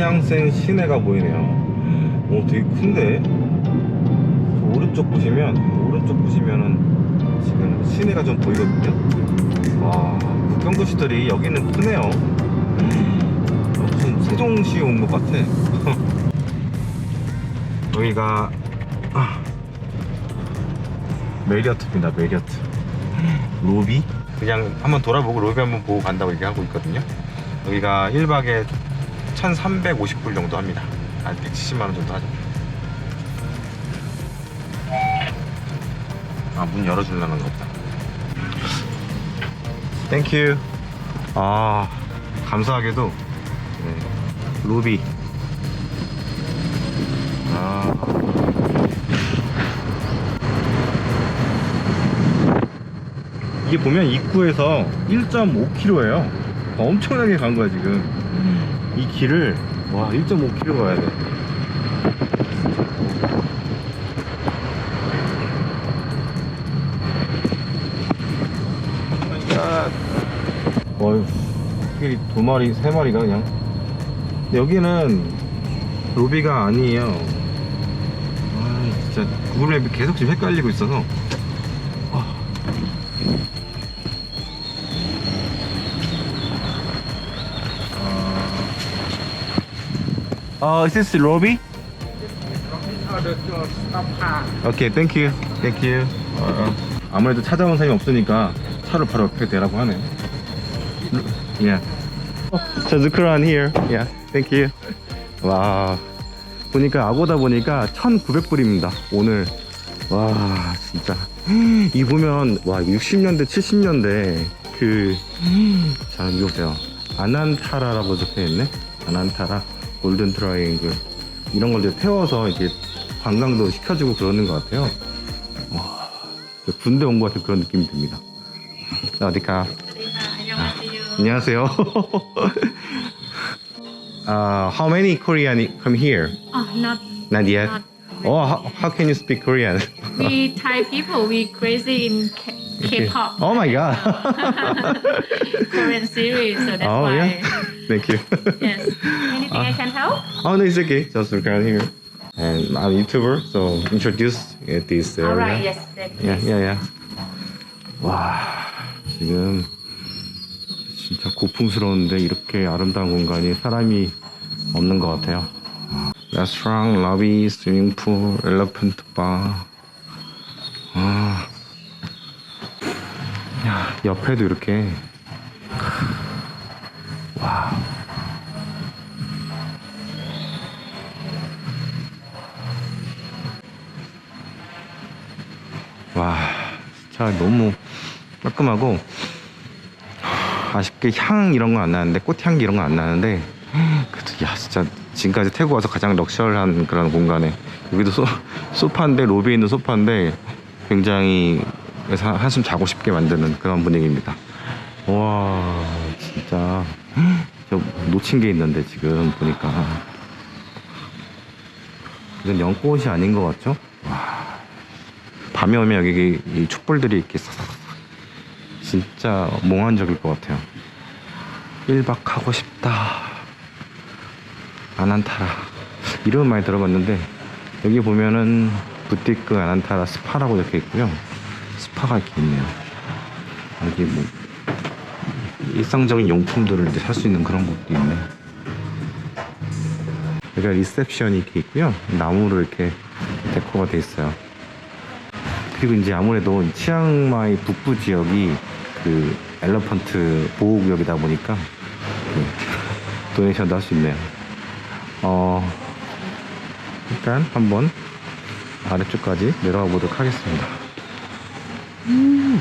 치앙센 시내가 보이네요. 오, 되게 큰데? 저 오른쪽 보시면, 오른쪽 보시면은 지금 시내가 좀 보이거든요. 와, 국경도시들이 여기는 크네요. 무슨 세종시에 온것 같아. 여기가, 아, 메리어트입니다, 메리어트. 로비? 그냥 한번 돌아보고 로비 한번 보고 간다고 얘기하고 있거든요. 여기가 1박에 1,350불 정도 합니다. 한 170만 원 정도 하죠. 아, 문 열어주려는 거 없다. 땡큐. 아, 감사하게도 네, 로비. 아. 이게 보면 입구에서 1.5km예요. 엄청나게 간 거야 지금. 이 길을 와 1.5km 가야 돼. 어휴, 어떻게 두 마리, 세 마리가 그냥. 여기는 로비가 아니에요. 아, 진짜 구글 맵이 계속 지금 헷갈리고 있어서. Uh, is this lobby? Okay, thank you. Thank you. 어, 아무래도 찾아온 사람이 없으니까 차를 바로 옆에 대라고 하네. Yeah. 자, Zukran here. Yeah, thank you. 와, 보니까 아고다 보니까 1,900불입니다. 오늘. 와, 진짜. 이 보면, 와, 60년대, 70년대 그, 자, 이거 보세요. 아난타라라고 적혀있네. 아난타라. 골든 트라이앵글. 이런 걸 이제 태워서 이렇게 관광도 시켜주고 그러는 것 같아요. 와, 군대 온 것 같은 그런 느낌이 듭니다. 어디가? 안녕하세요. uh, how many Korean come here? Oh, not Not yet. Not Oh, how, how can you speak Korean? we Thai people. We crazy in K- K-pop. Oh my god. Korean series. So that's oh why. yeah. Thank you. Yes. Anything I can help? Oh no, it's okay. Just look around here. And I'm a YouTuber, so introduce uh, this area. All right. Yes. Then 야, 야, 야. 와, 지금 진짜 고풍스러운데 이렇게 아름다운 공간이 사람이 없는 것 같아요. 레스토랑, 러비, 스위밍풀, 엘러펀트 바. 아, 야, 옆에도 이렇게. 와. 와, 진짜 너무 깔끔하고 아쉽게 향 이런 건 안 나는데 꽃향기 이런 건 안 나는데 그래도 야 진짜 지금까지 태국 와서 가장 럭셔리한 그런 공간에 여기도 소, 소파인데 로비에 있는 소파인데 굉장히 한숨 자고 싶게 만드는 그런 분위기입니다. 와 진짜 저 놓친 게 있는데 지금 보니까 이건 연꽃이 아닌 것 같죠? 밤에 오면 여기 이 촛불들이 이렇게 진짜 몽환적일 것 같아요. 1박 하고 싶다. 아난타라. 이름 많이 들어봤는데 여기 보면은 부티크 아난타라 스파라고 적혀 있고요. 스파가 이렇게 있네요. 여기 뭐 일상적인 용품들을 이제 살 수 있는 그런 곳도 있네. 여기가 리셉션이 이렇게 있고요. 나무로 이렇게 데코가 돼 있어요. 그리고 이제 아무래도 치앙마이 북부 지역이 그 엘러펀트 보호구역이다 보니까 그 도네이션도 할 수 있네요. 어, 일단 한번 아래쪽까지 내려가 보도록 하겠습니다. 음,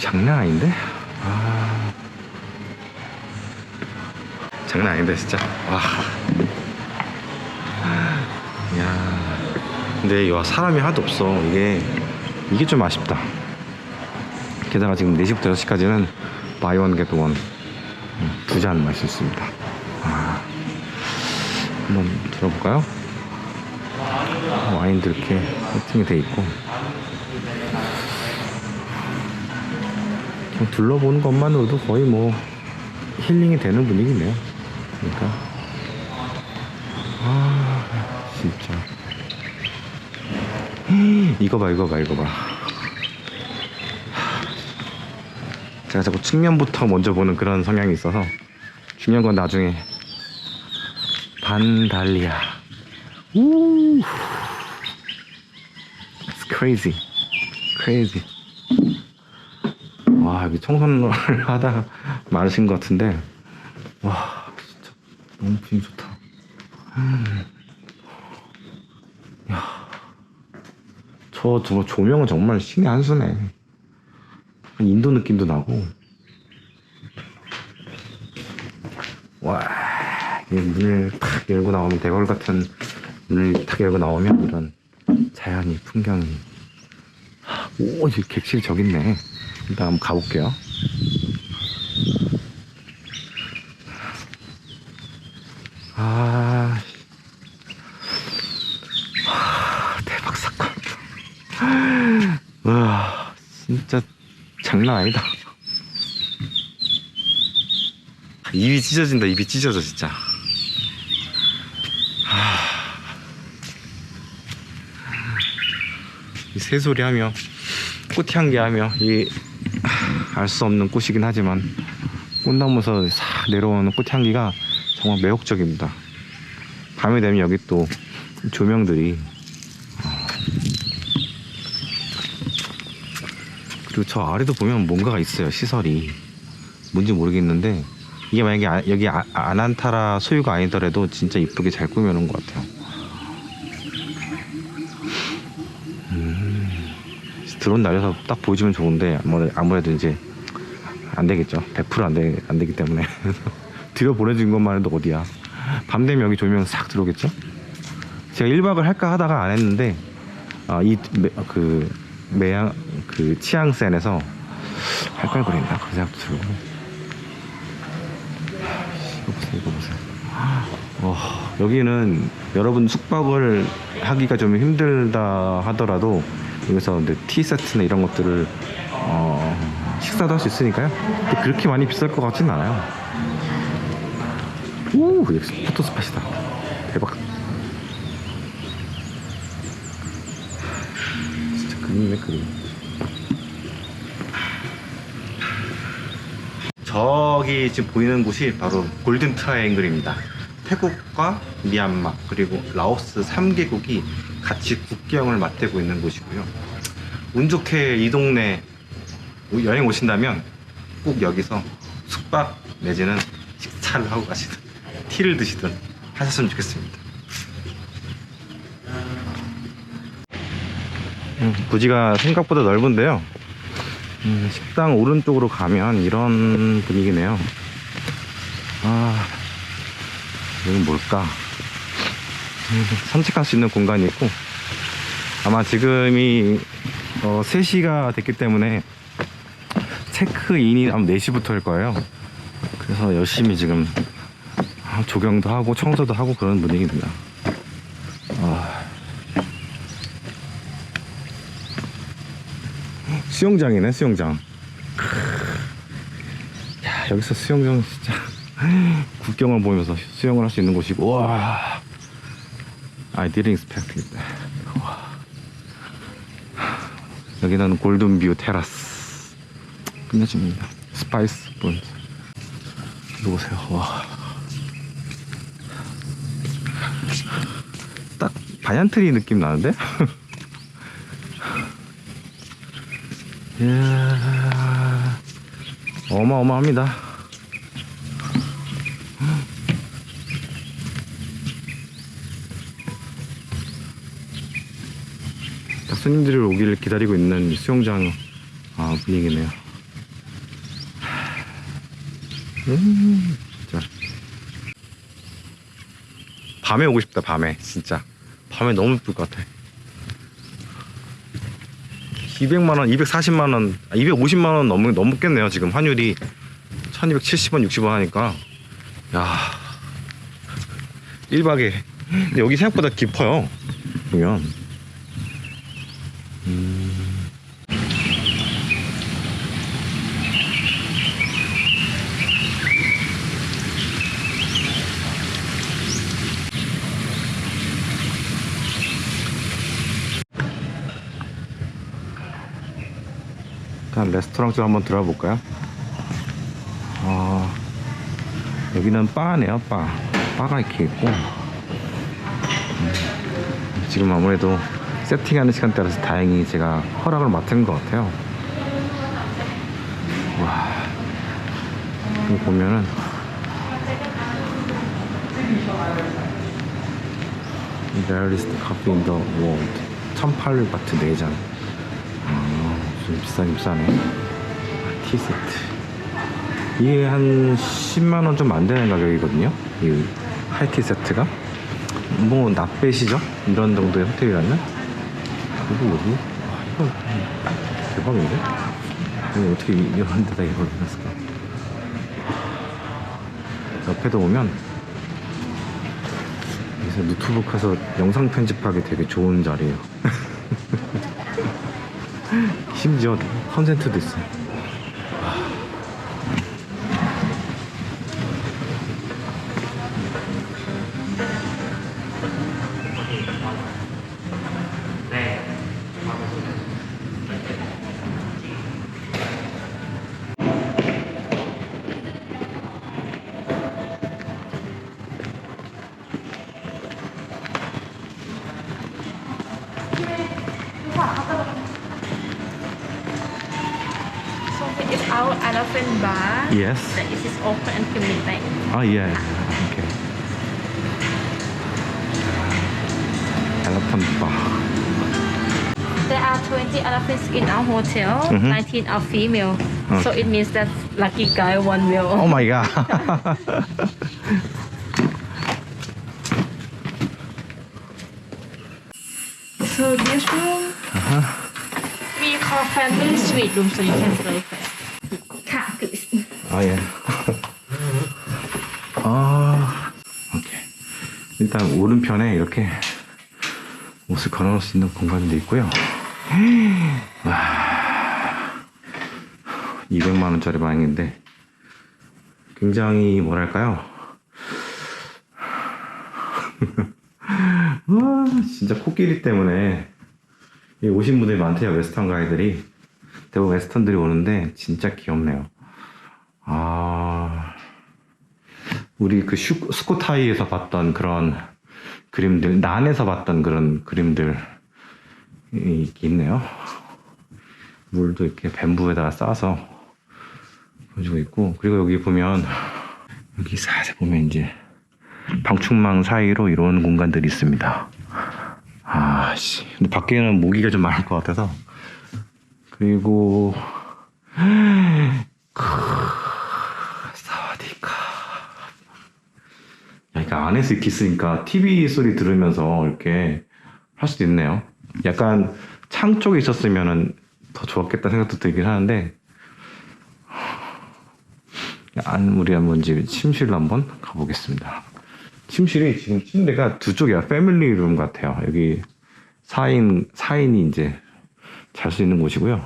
장난 아닌데? 아. 장난 아닌데, 진짜. 와. 야. 근데 와 사람이 하나도 없어. 이게 이게 좀 아쉽다. 게다가 지금 4시부터 6시까지는 바이 원 겟 원. 두 잔 마실 수 있습니다. 아. 한번 들어볼까요? 와인도 이렇게 세팅이 돼 있고. 둘러보는 것만으로도 거의 뭐 힐링이 되는 분위기네요. 그러니까 아 진짜 이거 봐 이거 봐 이거 봐. 제가 자꾸 측면부터 먼저 보는 그런 성향이 있어서 중요한 건 나중에 반달리아. 우. It's crazy, crazy. 와 여기 청소를 하다가 마르신 것 같은데 와 진짜 너무 분위기 좋다. 음. 야, 저, 저 조명은 정말 신의 한 수네. 인도 느낌도 나고. 와, 이 문을 탁 열고 나오면 대궐 같은 문을 탁 열고 나오면 이런 자연이 풍경이. 오, 이제 객실 저기 있네. 일단 한번 가볼게요. 아, 하, 대박 사건. 와, 진짜 장난 아니다. 입이 찢어진다, 입이 찢어져, 진짜. 하. 이 새소리 하며, 꽃향기 하며, 이, 알 수 없는 꽃이긴 하지만, 꽃나무에서 싹 내려오는 꽃향기가 정말 매혹적입니다. 밤이 되면 여기 또 조명들이 어. 그리고 저 아래도 보면 뭔가가 있어요 시설이 뭔지 모르겠는데 이게 만약에 아- 여기 아, 아난타라 소유가 아니더라도 진짜 이쁘게 잘 꾸며놓은 것 같아요. 음, 드론 날려서 딱 보여주면 좋은데 아무래도, 이제 안 되겠죠. 100%안 되, 안 되기 때문에. 뒤로 보내준 것만 해도 어디야. 밤 되면 여기 조명 싹 들어오겠죠? 제가 1박을 할까 하다가 안 했는데, 아, 이, 매, 그, 매양, 그, 치앙센에서 할 걸 그랬나? 그런 생각도 들고. 이거 보세요, 이거 보세요. 어, 여기는 여러분 숙박을 하기가 좀 힘들다 하더라도 여기서 근데 티 세트나 이런 것들을 어, 식사도 할 수 있으니까요. 근데 그렇게 많이 비쌀 것 같진 않아요. 오, 역시 포토 스팟이다. 대박. 진짜 그림이네, 그림. 저기 지금 보이는 곳이 바로 골든 트라이앵글입니다. 태국과 미얀마 그리고 라오스 3개국이 같이 국경을 맞대고 있는 곳이고요. 운 좋게 이 동네 여행 오신다면 꼭 여기서 숙박 내지는 식사를 하고 가시든 티를 드시든 하셨으면 좋겠습니다. 음, 부지가 생각보다 넓은데요. 음, 식당 오른쪽으로 가면 이런 분위기네요. 아, 여긴 뭘까? 음, 산책할 수 있는 공간이 있고, 아마 지금이 어, 3시가 됐기 때문에 체크인이 아마 4시부터일 거예요. 그래서 열심히 지금 아, 조경도 하고 청소도 하고 그런 분위기입니다. 아. 수영장이네 수영장. 크. 야 여기서 수영장 진짜 국경을 보면서 수영을 할 수 있는 곳이고 와. I didn't expect it. 와. 여기는 골든뷰 테라스. 끝내줍니다. 스파이스 본. 이거 보세요. 와. 딱 바얀트리 느낌 나는데? 이야, 어마어마합니다. 손님들이 오기를 기다리고 있는 수영장 아, 분위기네요. 음, 진짜. 밤에 오고 싶다, 밤에. 진짜. 밤에 너무 예쁠 것 같아. 200만원, 240만원, 250만원 넘, 넘겠네요. 지금 환율이 1270원, 60원 하니까. 야 1박에. 근데 여기 생각보다 깊어요. 보면. 일단 레스토랑 쪽 한번 들어가 볼까요? 아, 여기는 바네요, 바. 바가 이렇게 있고. 음, 지금 아무래도 세팅하는 시간대라서 다행히 제가 허락을 맡은 것 같아요. 와, 여기 보면은 coffee in the world 1800바트 4잔 아, 좀 비싸긴 비싸네. 티 세트. 이게 한 10만원 좀 안 되는 가격이거든요? 이 하이티 세트가? 뭐 납배시죠? 이런 정도의 호텔이라면? 그리고 여기 와, 이거 대박인데? 이거 어떻게 이런 데다 이걸 해놨을까? 옆에도 보면 여기서 노트북 가서 영상 편집하기 되게 좋은 자리예요. 심지어 컨센트도 있어요. So our elephant bar. Yes. That is is open until midnight. 아 예. 오케이. 엘라펀트 바. There are 20 elephants in our hotel. Mhm. 19 are female. So it means that lucky guy one male. 오 마이 갓. So this room we call family suite room, so you can stay first. 아 예. 아 오케이. 일단 오른편에 이렇게 옷을 걸어 놓을 수 있는 공간도 있고요. 와, 200만 원짜리 방인데 굉장히 뭐랄까요? 와, 진짜 코끼리 때문에 이 오신 분들이 많대요 웨스턴 가이들이 대부분 웨스턴들이 오는데 진짜 귀엽네요. 아, 우리 그 슈, 스코타이에서 봤던 그런 그림들, 난에서 봤던 그런 그림들 이 있네요. 물도 이렇게 뱀부에다가 싸서 보여주고 있고, 그리고 여기 보면 여기 사실 보면 이제 방충망 사이로 이런 공간들이 있습니다. 아, 씨. 근데 밖에는 모기가 좀 많을 것 같아서. 그리고 사와디카. 그러니까 안에서 이렇게 있으니까 TV 소리 들으면서 이렇게 할 수도 있네요. 약간 창 쪽에 있었으면은 더 좋았겠다 생각도 들긴 하는데 안 우리 한번 이제 침실로 한번 가보겠습니다. 침실이 지금 침대가 두 쪽이야. 패밀리 룸 같아요. 여기 4인 4인이 이제 잘 수 있는 곳이고요.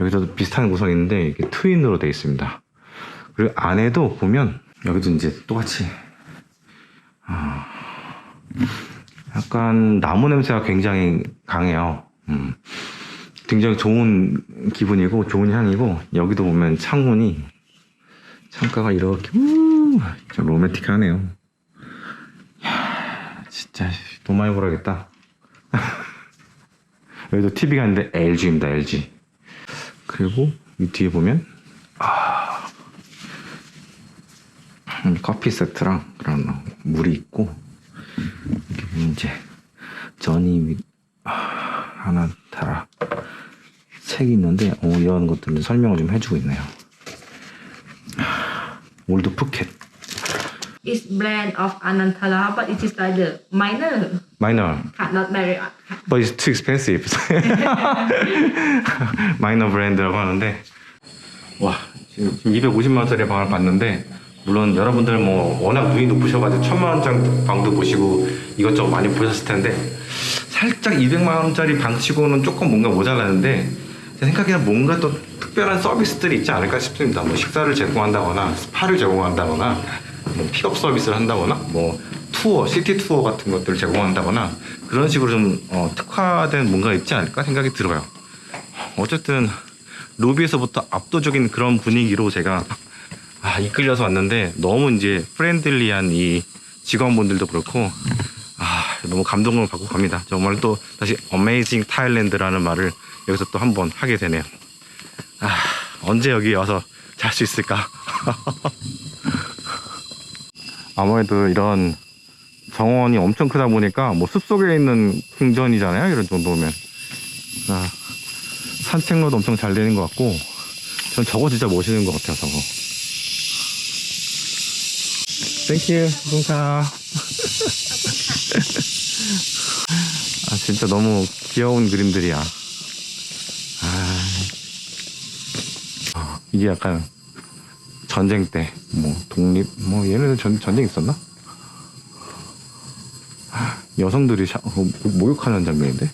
여기도 비슷한 구성이 있는데 이게 트윈으로 되어 있습니다. 그리고 안에도 보면 여기도 이제 똑같이 아, 약간 나무 냄새가 굉장히 강해요. 음, 굉장히 좋은 기분이고 좋은 향이고 여기도 보면 창문이 창가가 이렇게 우, 진짜 로맨틱하네요. 이야, 진짜 돈 많이 벌어야겠다. 여기도 TV가 있는데 LG입니다, LG. 그리고 이 뒤에 보면 아 음, 커피 세트랑 그런 물이 있고 이제 전이 하나 달아 책이 있는데 어, 이런 것들 설명을 좀 해주고 있네요. 올드 푸켓. It's blend of Anantara, but it is like the minor. Minor. Not very. But it's too expensive. minor 브랜드라고 하는데 와 지금 250만 원짜리 방을 봤는데 물론 여러분들 뭐 워낙 눈이 높으셔가지고 천만 원짜리 방도 보시고 이것저것 많이 보셨을 텐데 살짝 200만 원짜리 방치고는 조금 뭔가 모자라는데 제 생각에는 뭔가 또 특별한 서비스들이 있지 않을까 싶습니다. 뭐 식사를 제공한다거나 스파를 제공한다거나 뭐 픽업 서비스를 한다거나 뭐 투어 시티 투어 같은 것들을 제공한다거나 그런 식으로 좀 어, 특화된 뭔가 있지 않을까 생각이 들어요. 어쨌든 로비에서부터 압도적인 그런 분위기로 제가 아, 이끌려서 왔는데 너무 이제 프렌들리한 이 직원분들도 그렇고 아, 너무 감동을 받고 갑니다. 정말 또 다시 어메이징 타일랜드라는 말을 여기서 또 한 번 하게 되네요. 아, 언제 여기 와서 잘 수 있을까? 아무래도 이런 정원이 엄청 크다 보니까 뭐 숲속에 있는 궁전이잖아요. 이런 정도면. 아, 산책로도 엄청 잘 되는 것 같고 전 저거 진짜 멋있는 것 같아요. 저거. 땡큐 동사. 아 진짜 너무 귀여운 그림들이야. 아, 아, 이게 약간 전쟁 때 뭐 독립 뭐 얘네들 전, 전쟁 있었나? 여성들이 샤, 어, 목- 목욕하는 장면인데